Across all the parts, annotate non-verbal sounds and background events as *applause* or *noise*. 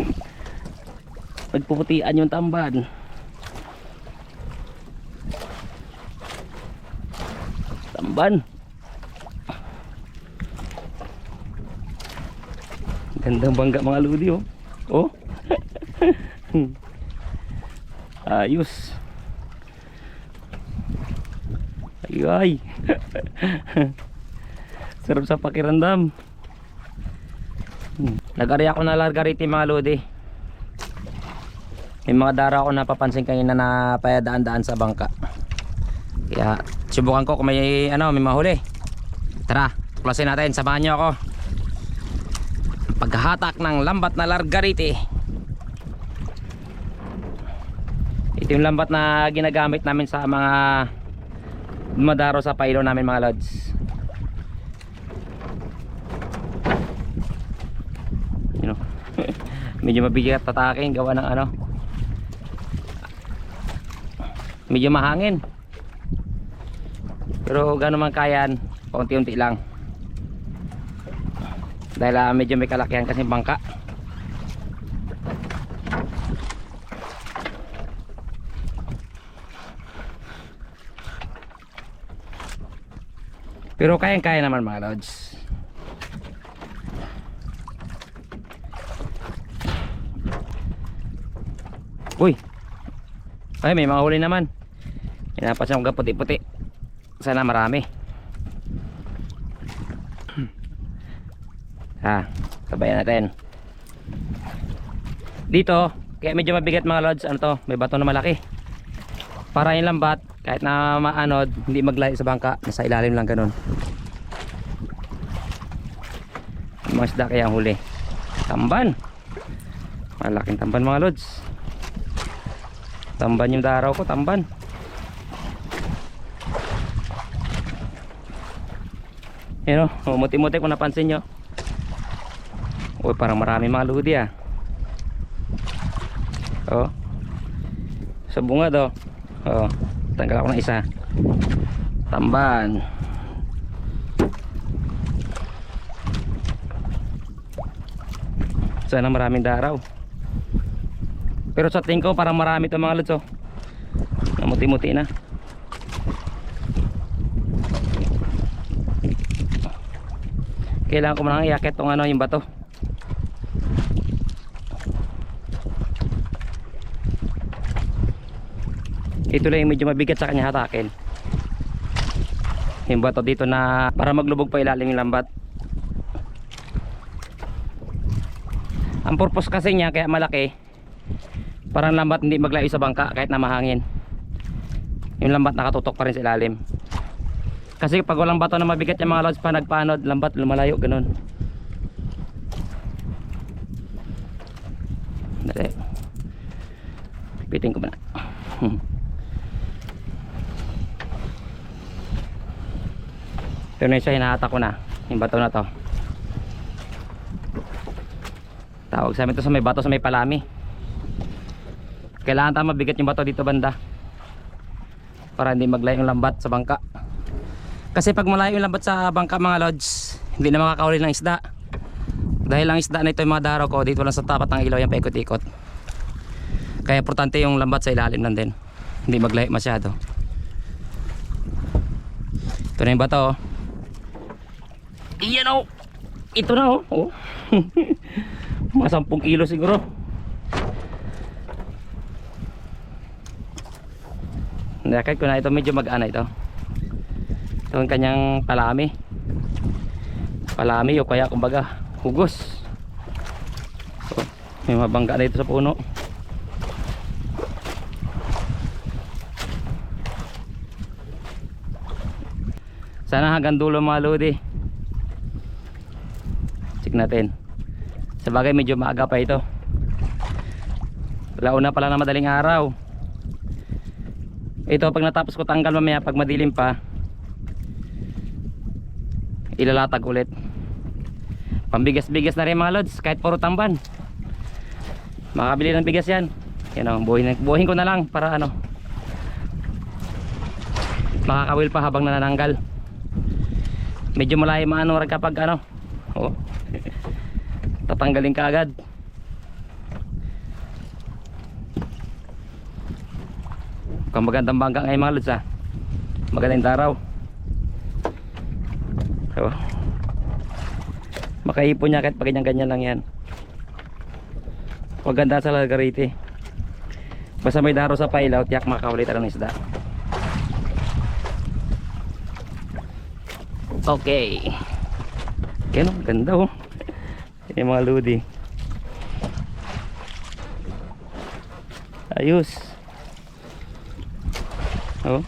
*laughs* Nagpuputian yung tamban. Tamban. Gandang bangga mga ludi oh. Oh. *laughs* Ayos. Ay ay. *laughs* Sarap sa pakiramdam. Hmm. Nag-ari ako na largariti mga lodi. May mga dara ako napapansin kanina na payadaan-daan sa bangka. Kaya subukan ko kung may ano, may mahuli. Tara, tuklasin natin. Samahan niyo ako. Paghahatak ng lambat na largariti. Ito yung lambat na ginagamit namin sa mga madaro sa pailo namin mga lods. Medyo mabigat tatakin gawa ng ano. Medyo mahangin. Pero gano'n man kayan, paunti-unti lang. Dahil ah, medyo may kalakihan kasi bangka. Pero kayang-kaya naman mga lods. Uy. Ay, may mga huli naman. Pinapasan ko puti-puti. Sana marami. Ha, *clears throat* sabayan natin. Dito, kaya medyo mabigat mga lods, ano to, may bato na malaki. Para yung lambat, kahit na maanod, hindi maglayo sa bangka, nasa ilalim lang ganun. Mga isda kaya huli. Tamban. Malaking tamban mga lods. Tamban yung daraw ko, tamban. Yan o, muti-muti kung napansin nyo. Uy, parang marami mga ludi ah. Oh. Sa bunga do. Oh. Tanggal ako ng isa. Tamban. Sana maraming daraw. Pero sa tingin ko parang marami itong mga lods oh. Namuti-muti na. Kailangan ko manang iakit tong ano yung bato. Ito lang yung medyo mabigat sa kanya hatakin. Yung bato dito na para maglubog pa ilalim yung lambat. Ang purpose kasi niya kaya malaki parang lambat hindi maglayo sa bangka kahit na mahangin. Yung lambat nakatutok pa rin sa ilalim. Kasi pag walang bato na mabigat yung mga lods pa nagpanod, lambat lumalayo ganun. Dali. Piting ko ba na? Ito na siya hinahatak ko na. Yung bato na to. Tawag sa amin to sa may bato sa may palami. Kailangan tama mabigat yung bato dito banda. Para hindi maglayo yung lambat sa bangka. Kasi pag malayo yung lambat sa bangka mga lods, hindi na makakahuli ng isda. Dahil ang isda na ito yung mga daraw ko, dito lang sa tapat ng ilaw yung paikot-ikot. Kaya importante yung lambat sa ilalim lang din. Hindi maglayo masyado. Ito na yung bato oh. Iyan oh. Ito na oh. oh. *laughs* Mga 10 kilo siguro. Nakakit ko na ito medyo mag-ana ito. Ito ang kanyang palami. Palami o kaya kumbaga hugos. So, may mabangga na ito sa puno. Sana hanggang dulo mga lodi. Check natin. Sa bagay medyo maaga pa ito. Launa pala na madaling araw. Ito pag natapos ko tanggal mamaya pag madilim pa ilalatag ulit. Pambigas-bigas na rin mga lods kahit puro tamban. Makabili ng bigas yan. Yan o, buhin, buhin ko na lang para ano. Makakawil pa habang nanananggal. Medyo malayo maano kapag ano. Oh. Tatanggalin ka agad. Mukhang magandang bangka ngayon mga lods ha. Magandang taraw. So, makaipon niya kahit pa ganyan-ganyan lang yan. Maganda sa lagarite. Basta may daro sa pailaw, tiyak makakaulit ng isda. Okay. Kaya no, ganda oh. Yung mga ludi. Ayos. Oh.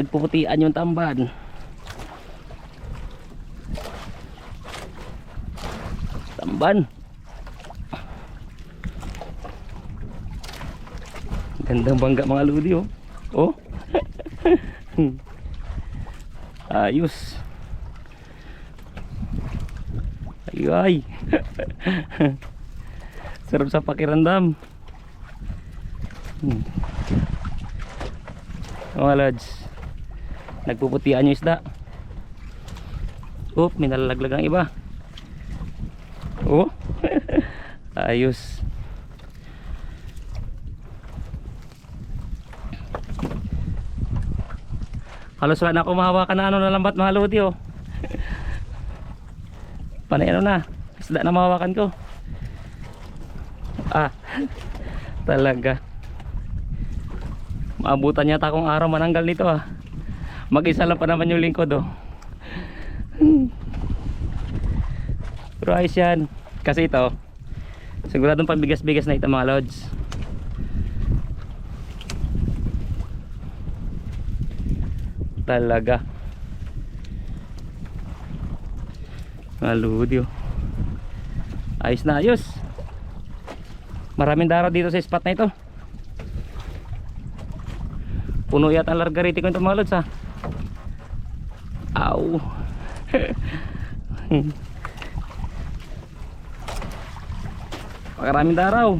Nagpuputian yung tamban. Tamban. Gandang bangga mga ludi oh. Oh. *laughs* Ayos. Ay. *laughs* Sarap sa pakiramdam. Hmm. Mga lads. Nagpuputian yung isda. Oh, may nalalaglag ang iba. Oh. *laughs* Ayos. Halos wala na ako mahawakan na ano na lambat mga lodi oh. *laughs* Panay ano na. Isda na mahawakan ko. Ah. *laughs* Talaga. Maabutan yata akong araw mananggal nito ah. Mag-isa lang pa naman yung lingkod oh. *laughs* Pero ayos yan. Kasi ito, siguradong pambigas-bigas na ito mga lods. Talaga. Mga lodi oh. Ayos na ayos. Maraming daraw dito sa spot na ito. Puno yata ang largariti ko ito mga lods ha. Aw. Pakaraming *laughs* daraw.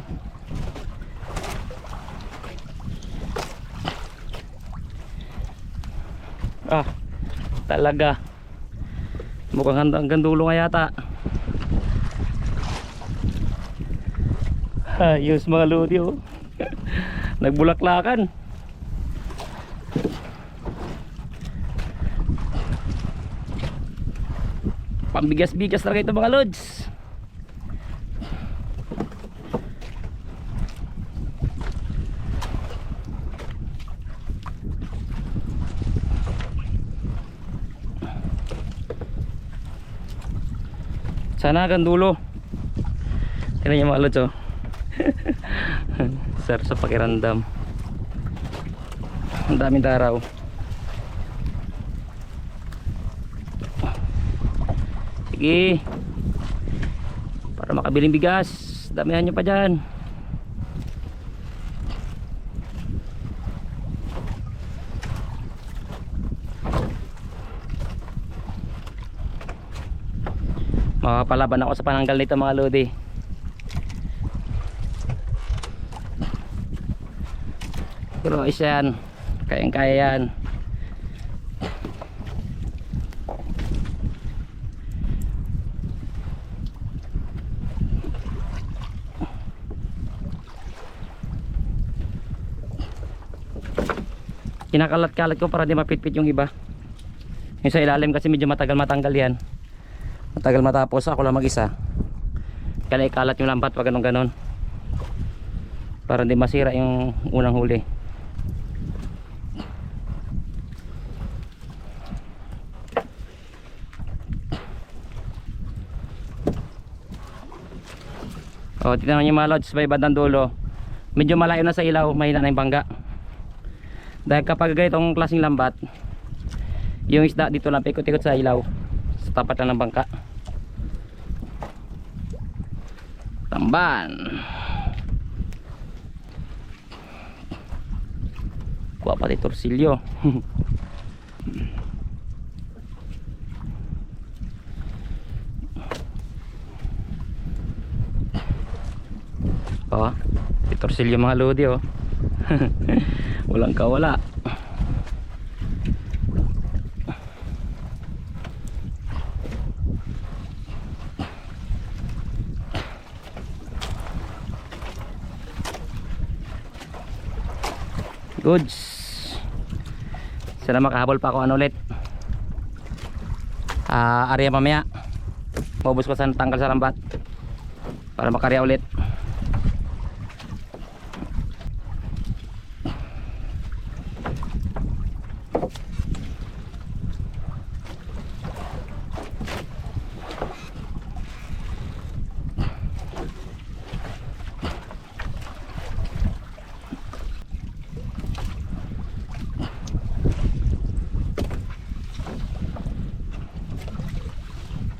Ah, talaga. Mukhang ang gandulo nga yata. Ayos mga lodi oh. *laughs* Nagbulaklakan. Pambigas-bigas talaga ito mga lods. Sana hanggang dulo. Tingnan niyo mga lods oh. *laughs* Sir sa pakiramdam. Ang daming daraw. Sige. Para makabiling bigas. Damihan nyo pa dyan. Makapalaban ako sa pananggal nito mga lodi. Pero isa yan. Kayang kaya yan. Kinakalat-kalat ko para di mapitpit yung iba. Yung sa ilalim kasi medyo matagal matanggal yan. Matagal matapos ako lang mag isa kaya ikalat yung lambat pag ganun ganon para hindi masira yung unang huli. O tignan nyo mga lods may bandang dulo. Medyo malayo na sa ilaw mahina na yung bangga dahil kapag ganitong klaseng lambat yung isda dito lang pikot-ikot sa ilaw sa tapat lang ng bangka. Tamban! Kuha pati torsilyo. *laughs* Oh torsilyo mga lodi oh *laughs* walang kawala. Goods. Sana makahabol pa ako ano ulit? Ah area mamaya. Mabus ko sa tanggal sa lambat para makarya ulit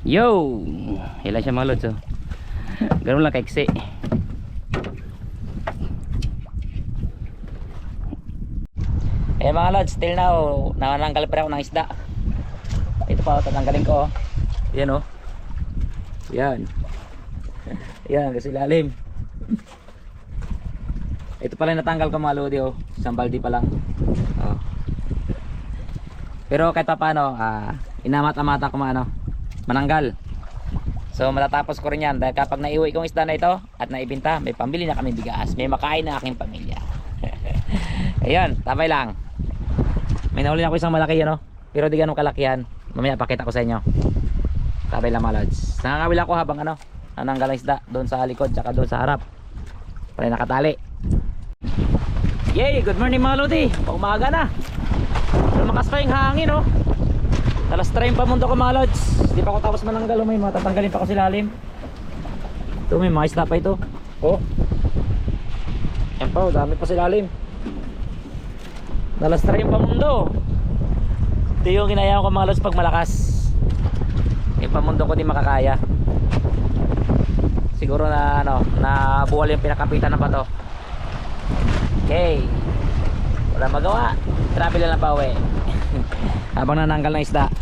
Yo! Hila siya mga lods oh. Ganun lang kaiksi. Eh mga lods, still now, nananggal pa ako ng isda. Ito pa, tatanggalin ko oh. Yan oh. Yan. *laughs* Yan, kasi lalim. Ito pala natanggal ko mga lodi oh. Isang baldi pa lang. Oh. Pero kahit pa paano, ah, inamat-amata ko maano, mananggal. So matatapos ko rin yan dahil kapag naiuwi kong isda na ito at naibinta, may pambili na kami bigas, may makain na aking pamilya. *laughs* Ayun, tabay lang. May nahuli ako isang malaki ano, pero di ganun kalakihan. Mamaya pakita ko sa inyo. Tabay lang mga lods. Nakakawil ako habang ano, nananggal ang isda doon sa likod tsaka doon sa harap. Pare nakatali. Yay! Good morning mga lodi! Umaga na! Lumakas pa yung hangin oh. Talas train pa mundo ko mga lods. Di pa ako tapos mananggal. May mga tatanggalin pa ko lalim. Ito may mga isda pa ito. Oh. Yan pa, oh, dami pa sa lalim. Talas train pa mundo. Ito yung ginaya ko mga lods pag malakas. Yung pamundo ko di makakaya. Siguro na ano, na buwal yung pinakapitan ng bato. Okay. Wala magawa. Travel na lang pa uwi. *laughs* Habang nananggal ng isda.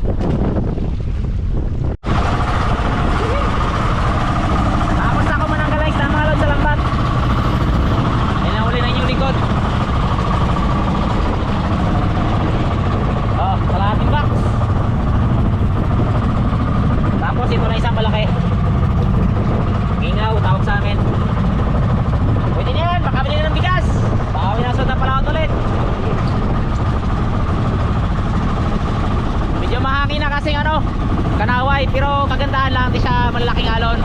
pero kagandahan lang di siya malalaking alon.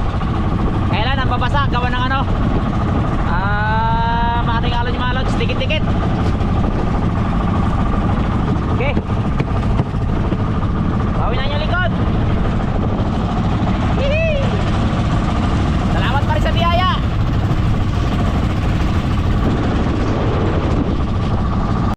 Kaya lang ang babasa gawa ng ano. Ah uh, mating alon yung mga lods dikit dikit okay. Bawin na yung likod.